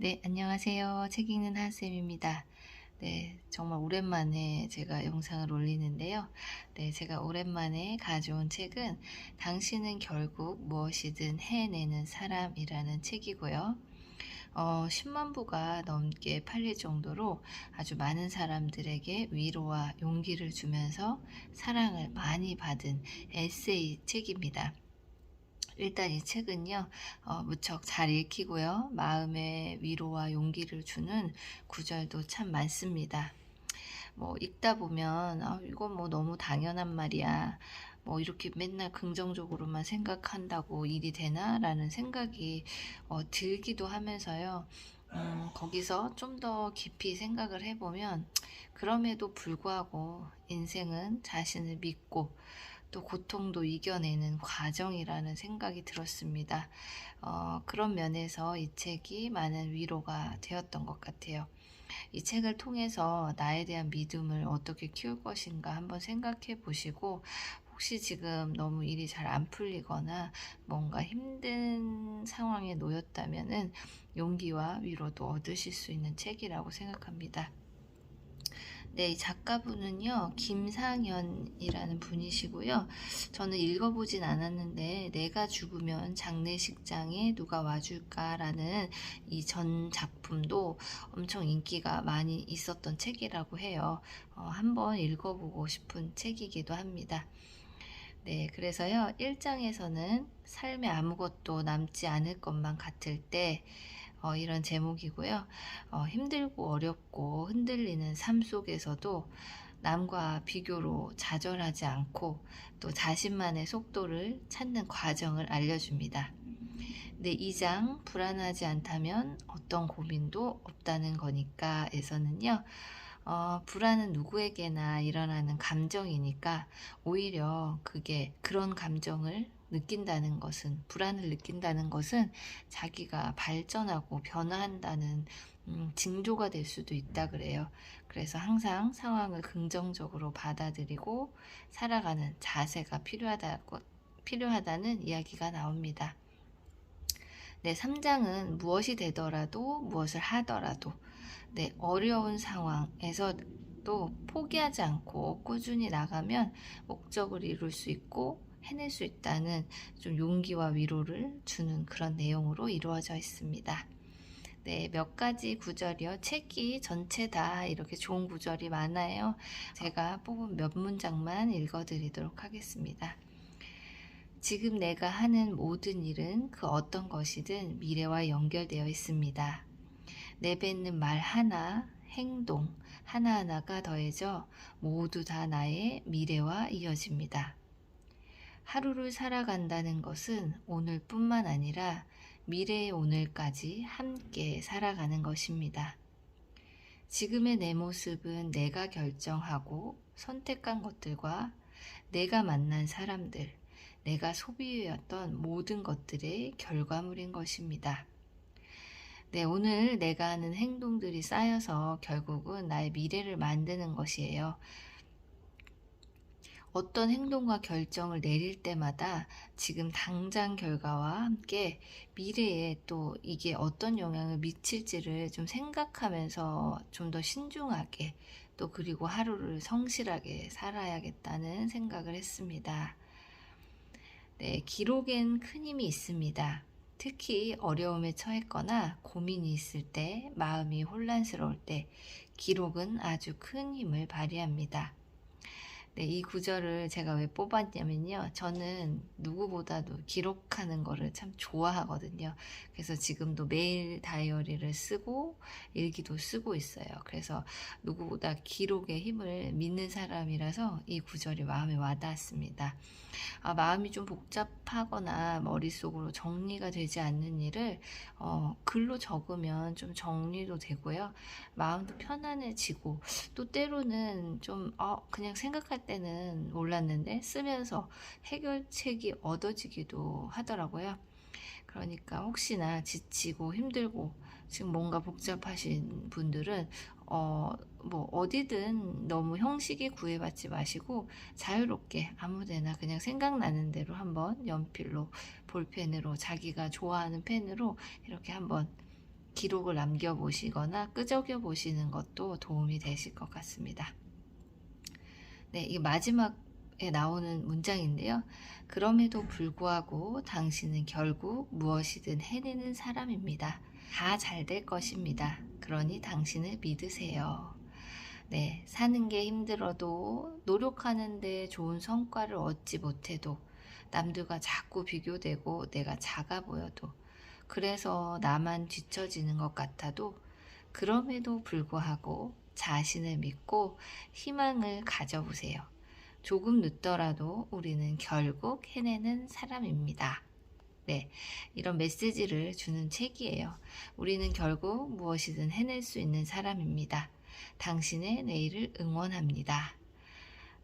네, 안녕하세요. 책 읽는 한쌤입니다. 네, 정말 오랜만에 제가 영상을 올리는데요. 네, 제가 오랜만에 가져온 책은 당신은 결국 무엇이든 해내는 사람이라는 책이고요. 어, 10만 부가 넘게 팔릴 정도로 아주 많은 사람들에게 위로와 용기를 주면서 사랑을 많이 받은 에세이 책입니다. 일단 이 책은요, 어, 무척 잘 읽히고요. 마음의 위로와 용기를 주는 구절도 참 많습니다. 뭐, 읽다 보면, 아, 이건 뭐 너무 당연한 말이야. 뭐, 이렇게 맨날 긍정적으로만 생각한다고 일이 되나? 라는 생각이 어, 들기도 하면서요. 음, 거기서 좀 더 깊이 생각을 해보면, 그럼에도 불구하고 인생은 자신을 믿고, 또 고통도 이겨내는 과정이라는 생각이 들었습니다. 어, 그런 면에서 이 책이 많은 위로가 되었던 것 같아요. 이 책을 통해서 나에 대한 믿음을 어떻게 키울 것인가 한번 생각해 보시고 혹시 지금 너무 일이 잘 안 풀리거나 뭔가 힘든 상황에 놓였다면은 용기와 위로도 얻으실 수 있는 책이라고 생각합니다. 네, 이 작가분은요, 김상현이라는 분이시고요. 저는 읽어보진 않았는데, 내가 죽으면 장례식장에 누가 와줄까라는 이 전 작품도 엄청 인기가 많이 있었던 책이라고 해요. 어, 한번 읽어보고 싶은 책이기도 합니다. 네, 그래서요, 1장에서는 삶에 아무것도 남지 않을 것만 같을 때, 어, 이런 제목이고요. 어, 힘들고 어렵고 흔들리는 삶 속에서도 남과 비교로 좌절하지 않고 또 자신만의 속도를 찾는 과정을 알려줍니다. 네, 2장 불안하지 않다면 어떤 고민도 없다는 거니까 에서는요. 어, 불안은 누구에게나 일어나는 감정이니까 오히려 그게 그런 감정을 느낀다는 것은 불안을 느낀다는 것은 자기가 발전하고 변화한다는 음, 징조가 될 수도 있다 그래요. 그래서 항상 상황을 긍정적으로 받아들이고 살아가는 자세가 필요하다고 필요하다는 이야기가 나옵니다. 네, 3장은 무엇이 되더라도 무엇을 하더라도 네, 어려운 상황에서 또 포기하지 않고 꾸준히 나가면 목적을 이룰 수 있고 해낼 수 있다는 좀 용기와 위로를 주는 그런 내용으로 이루어져 있습니다. 네, 몇 가지 구절이요. 책이 전체 다 이렇게 좋은 구절이 많아요. 제가 뽑은 몇 문장만 읽어드리도록 하겠습니다. 지금 내가 하는 모든 일은 그 어떤 것이든 미래와 연결되어 있습니다. 내뱉는 말 하나, 행동 하나하나가 더해져 모두 다 나의 미래와 이어집니다. 하루를 살아간다는 것은 오늘뿐만 아니라 미래의 오늘까지 함께 살아가는 것입니다. 지금의 내 모습은 내가 결정하고 선택한 것들과 내가 만난 사람들, 내가 소비해왔던 모든 것들의 결과물인 것입니다. 네, 오늘 내가 하는 행동들이 쌓여서 결국은 나의 미래를 만드는 것이에요. 어떤 행동과 결정을 내릴 때마다 지금 당장 결과와 함께 미래에 또 이게 어떤 영향을 미칠지를 좀 생각하면서 좀 더 신중하게 또 그리고 하루를 성실하게 살아야겠다는 생각을 했습니다. 네, 기록엔 큰 힘이 있습니다. 특히 어려움에 처했거나 고민이 있을 때, 마음이 혼란스러울 때, 기록은 아주 큰 힘을 발휘합니다. 네, 이 구절을 제가 왜 뽑았냐면요. 저는 누구보다도 기록하는 거를 참 좋아하거든요. 그래서 지금도 매일 다이어리를 쓰고 일기도 쓰고 있어요. 그래서 누구보다 기록의 힘을 믿는 사람이라서 이 구절이 마음에 와닿았습니다. 아, 마음이 좀 복잡하거나 머릿속으로 정리가 되지 않는 일을 어, 글로 적으면 좀 정리도 되고요. 마음도 편안해지고 또 때로는 좀 어, 그냥 생각할 때는 몰랐는데 쓰면서 해결책이 얻어지기도 하더라고요. 그러니까 혹시나 지치고 힘들고 지금 뭔가 복잡하신 분들은 어, 뭐 어디든 너무 형식에 구애받지 마시고 자유롭게 아무데나 그냥 생각나는 대로 한번 연필로 볼펜으로 자기가 좋아하는 펜으로 이렇게 한번 기록을 남겨 보시거나 끄적여 보시는 것도 도움이 되실 것 같습니다. 네, 이 마지막에 나오는 문장인데요. 그럼에도 불구하고 당신은 결국 무엇이든 해내는 사람입니다. 다 잘 될 것입니다. 그러니 당신을 믿으세요. 네, 사는 게 힘들어도 노력하는데 좋은 성과를 얻지 못해도 남들과 자꾸 비교되고 내가 작아 보여도 그래서 나만 뒤처지는 것 같아도 그럼에도 불구하고 자신을 믿고 희망을 가져보세요. 조금 늦더라도 우리는 결국 해내는 사람입니다. 네, 이런 메시지를 주는 책이에요. 우리는 결국 무엇이든 해낼 수 있는 사람입니다. 당신의 내일을 응원합니다.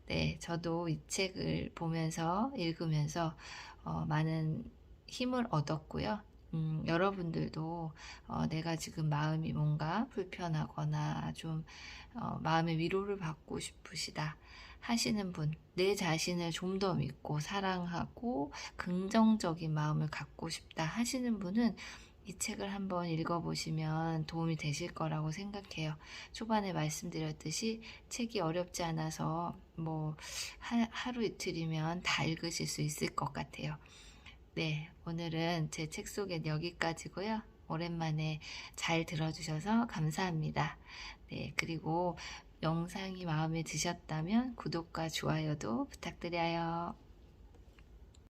네, 저도 이 책을 보면서 읽으면서 어, 많은 힘을 얻었고요. 음, 여러분들도 어, 내가 지금 마음이 뭔가 불편하거나 좀 어, 마음의 위로를 받고 싶으시다 하시는 분, 내 자신을 좀 더 믿고 사랑하고 긍정적인 마음을 갖고 싶다 하시는 분은 이 책을 한번 읽어보시면 도움이 되실 거라고 생각해요. 초반에 말씀드렸듯이 책이 어렵지 않아서 뭐 하, 하루 이틀이면 다 읽으실 수 있을 것 같아요. 네, 오늘은 제책 속엔 여기까지고요. 오랜만에 잘 들어주셔서 감사합니다. 네, 그리고 영상이 마음에 드셨다면 구독과 좋아요도 부탁드려요.